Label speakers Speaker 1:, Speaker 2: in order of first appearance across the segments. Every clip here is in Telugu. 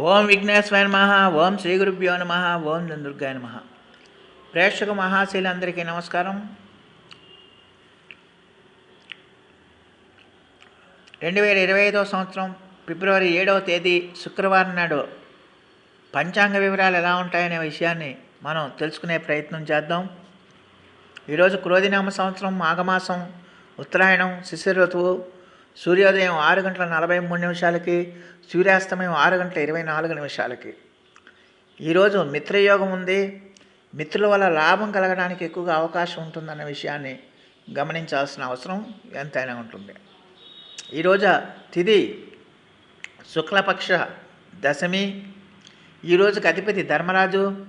Speaker 1: ఓం విఘ్నేశ్వర నమ ఓం శ్రీ గురుభ్యో నమ ఓం దుర్గాయ నమ. ప్రేక్షక మహాశీలందరికీ నమస్కారం. రెండు వేల ఇరవై ఐదవ సంవత్సరం ఫిబ్రవరి ఏడవ తేదీ శుక్రవారం నాడు పంచాంగ వివరాలు ఎలా ఉంటాయనే విషయాన్ని మనం తెలుసుకునే ప్రయత్నం చేద్దాం. ఈరోజు క్రోధినామ సంవత్సరం మాఘమాసం ఉత్తరాయణం శిశిర ఋతువు సూర్యోదయం ఆరు గంటల నలభై మూడు నిమిషాలకి సూర్యాస్తమయం ఆరు గంటల ఇరవై నాలుగు నిమిషాలకి. ఈరోజు మిత్రయోగం ఉంది. మిత్రుల వల్ల లాభం కలగడానికి ఎక్కువగా అవకాశం ఉంటుందన్న విషయాన్ని గమనించాల్సిన అవసరం ఎంతైనా ఉంటుంది. ఈరోజు తిది శుక్లపక్ష దశమి. ఈ అధిపతి ధర్మరాజు.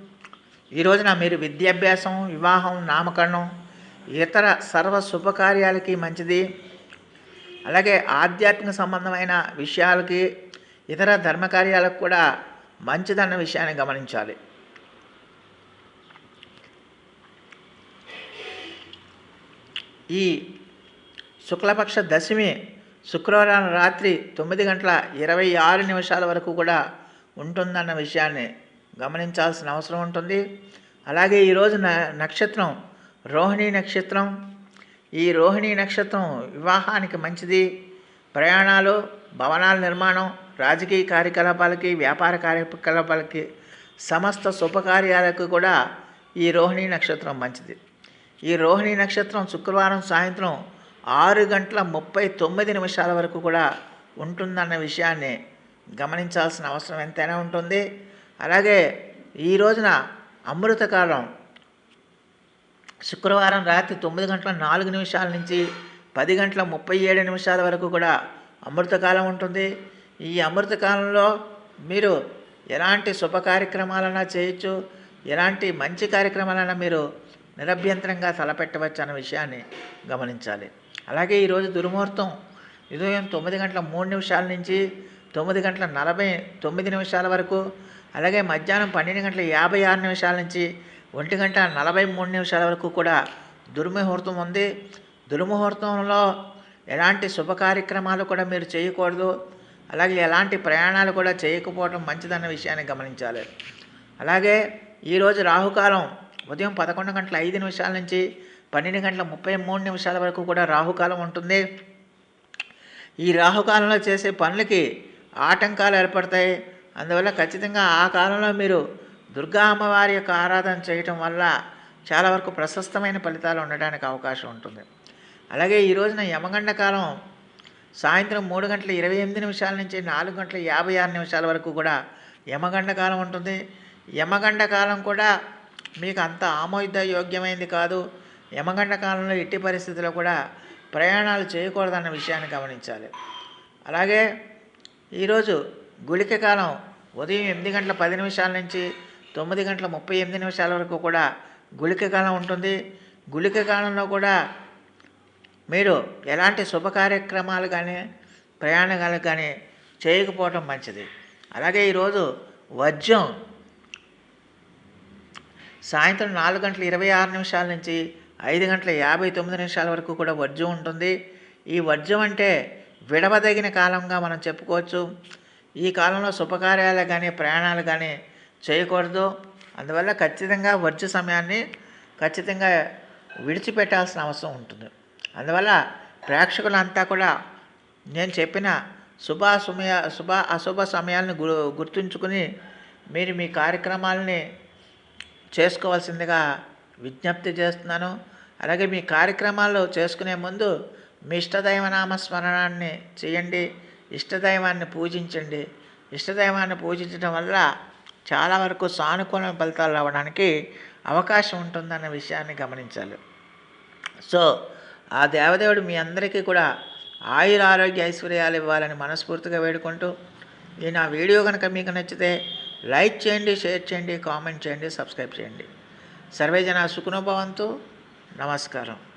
Speaker 1: ఈ రోజున మీరు విద్యాభ్యాసం వివాహం నామకరణం ఇతర సర్వ శుభకార్యాలకి మంచిది. అలాగే ఆధ్యాత్మిక సంబంధమైన విషయాలకి ఇతర ధర్మకార్యాలకు కూడా మంచిదన్న విషయాన్ని గమనించాలి. ఈ శుక్లపక్ష దశమి శుక్రవారం రాత్రి తొమ్మిది గంటల ఇరవై ఆరు నిమిషాల వరకు కూడా ఉంటుందన్న విషయాన్ని గమనించాల్సిన అవసరం ఉంటుంది. అలాగే ఈరోజు న నక్షత్రం రోహిణీ నక్షత్రం ఈ రోహిణీ నక్షత్రం వివాహానికి మంచిది. ప్రయాణాలు భవనాల నిర్మాణం రాజకీయ కార్యకలాపాలకి వ్యాపార కార్యకలాపాలకి సమస్త శుభకార్యాలకు కూడా ఈ రోహిణీ నక్షత్రం మంచిది. ఈ రోహిణీ నక్షత్రం శుక్రవారం సాయంత్రం ఆరు గంటల ముప్పై తొమ్మిది నిమిషాల వరకు కూడా ఉంటుందన్న విషయాన్ని గమనించాల్సిన అవసరం ఎంతైనా ఉంటుంది. అలాగే ఈ రోజున అమృతకాలం శుక్రవారం రాత్రి తొమ్మిది గంటల నాలుగు నిమిషాల నుంచి పది గంటల ముప్పై ఏడు నిమిషాల వరకు కూడా అమృతకాలం ఉంటుంది. ఈ అమృతకాలంలో మీరు ఎలాంటి శుభ కార్యక్రమాలన్నా చేయొచ్చు. ఎలాంటి మంచి కార్యక్రమాలైనా మీరు నిరభ్యంతరంగా తలపెట్టవచ్చు అన్న విషయాన్ని గమనించాలి. అలాగే ఈరోజు దుర్ముహూర్తం ఉదయం తొమ్మిది గంటల మూడు నిమిషాల నుంచి తొమ్మిది గంటల నలభై తొమ్మిది నిమిషాల వరకు అలాగే మధ్యాహ్నం పన్నెండు గంటల యాభై ఆరు నిమిషాల నుంచి ఒంటి గంట నలభై మూడు నిమిషాల వరకు కూడా దుర్ముహూర్తం ఉంది. దుర్ముహూర్తంలో ఎలాంటి శుభ కార్యక్రమాలు కూడా మీరు చేయకూడదు. అలాగే ఎలాంటి ప్రయాణాలు కూడా చేయకపోవడం మంచిదన్న విషయాన్ని గమనించాలి. అలాగే ఈరోజు రాహుకాలం ఉదయం పదకొండు గంటల ఐదు నిమిషాల నుంచి పన్నెండు గంటల ముప్పై మూడు నిమిషాల వరకు కూడా రాహుకాలం ఉంటుంది. ఈ రాహుకాలంలో చేసే పనులకి ఆటంకాలు ఏర్పడతాయి. అందువల్ల ఖచ్చితంగా ఆ కాలంలో మీరు దుర్గా అమ్మవారి యొక్క ఆరాధన చేయటం వల్ల చాలా వరకు ప్రశస్తమైన ఫలితాలు ఉండడానికి అవకాశం ఉంటుంది. అలాగే ఈ రోజున యమగండ కాలం సాయంత్రం మూడు గంటల ఇరవై ఎనిమిది నిమిషాల నుంచి నాలుగు గంటల యాభై ఆరు నిమిషాల వరకు కూడా యమగండ కాలం ఉంటుంది. యమగండ కాలం కూడా మీకు అంత ఆమోద యోగ్యమైంది కాదు. యమగండ కాలంలో ఎట్టి పరిస్థితుల్లో కూడా ప్రయాణాలు చేయకూడదన్న విషయాన్ని గమనించాలి. అలాగే ఈరోజు గుళిక కాలం ఉదయం ఎనిమిది గంటల పది నిమిషాల నుంచి తొమ్మిది గంటల ముప్పై ఎనిమిది నిమిషాల వరకు కూడా గుళిక కాలం ఉంటుంది. గుళిక కాలంలో కూడా మీరు ఎలాంటి శుభ కార్యక్రమాలు కానీ ప్రయాణాలు కానీ చేయకపోవటం మంచిది. అలాగే ఈరోజు వజ్రం సాయంత్రం నాలుగు గంటల ఇరవై ఆరు నిమిషాల నుంచి ఐదు గంటల యాభై తొమ్మిది నిమిషాల వరకు కూడా వర్జం ఉంటుంది. ఈ వర్జం అంటే విడవదగిన కాలంగా మనం చెప్పుకోవచ్చు. ఈ కాలంలో శుభకార్యాలు కానీ ప్రయాణాలు కానీ చేయకూడదు. అందువల్ల ఖచ్చితంగా వర్జ సమయాన్ని ఖచ్చితంగా విడిచిపెట్టాల్సిన అవసరం ఉంటుంది. అందువల్ల ప్రేక్షకులంతా కూడా నేను చెప్పిన శుభ సమయ శుభ అశుభ సమయాలను గు గుర్తుంచుకుని మీరు మీ కార్యక్రమాలని చేసుకోవాల్సిందిగా విజ్ఞప్తి చేస్తున్నాను. అలాగే మీ కార్యక్రమాలు చేసుకునే ముందు మీ ఇష్టదైవ నామస్మరణాన్ని చేయండి. ఇష్టదైవాన్ని పూజించండి. ఇష్టదైవాన్ని పూజించడం వల్ల చాలా వరకు సానుకూల ఫలితాలు రావడానికి అవకాశం ఉంటుందన్న విషయాన్ని గమనించాలి. సో ఆ దేవదేవుడు మీ అందరికీ కూడా ఆయుర ఆరోగ్య ఐశ్వర్యాలు ఇవ్వాలని మనస్ఫూర్తిగా వేడుకుంటూ ఈ నా వీడియో కనుక మీకు నచ్చితే లైక్ చేయండి షేర్ చేయండి కామెంట్ చేయండి సబ్స్క్రైబ్ చేయండి. సర్వేజన సుఖనుభవంతో నమస్కారం.